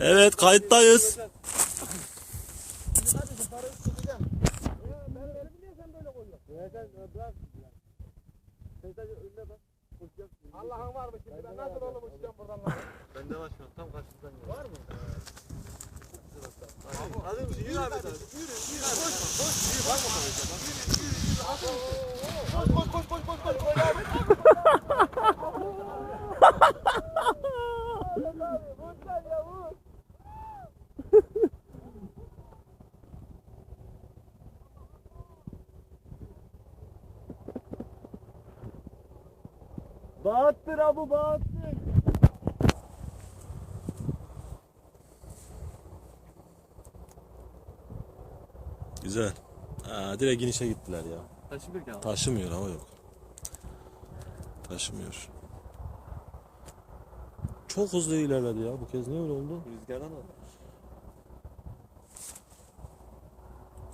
Evet kayıttayız. Allah'ın var mı şimdi? Ben nasıl oğlum uçacağım buradan lan? Ben de var şu an tam karşıdan geliyor. Var mı? Hadi bir şey yürü abi. Yürü yürü. Koşma koş. Yürü bakma Koş koş koş koş koş koş. Böyle abi. Bağıttır abi bağıttır. Güzel. Aa, direkt inişe gittiler ya. Taşı bir Taşımıyor ama yok. Taşımıyor. Çok hızlı ilerledi ya. Bu kez niye öyle oldu? Rüzgardan da.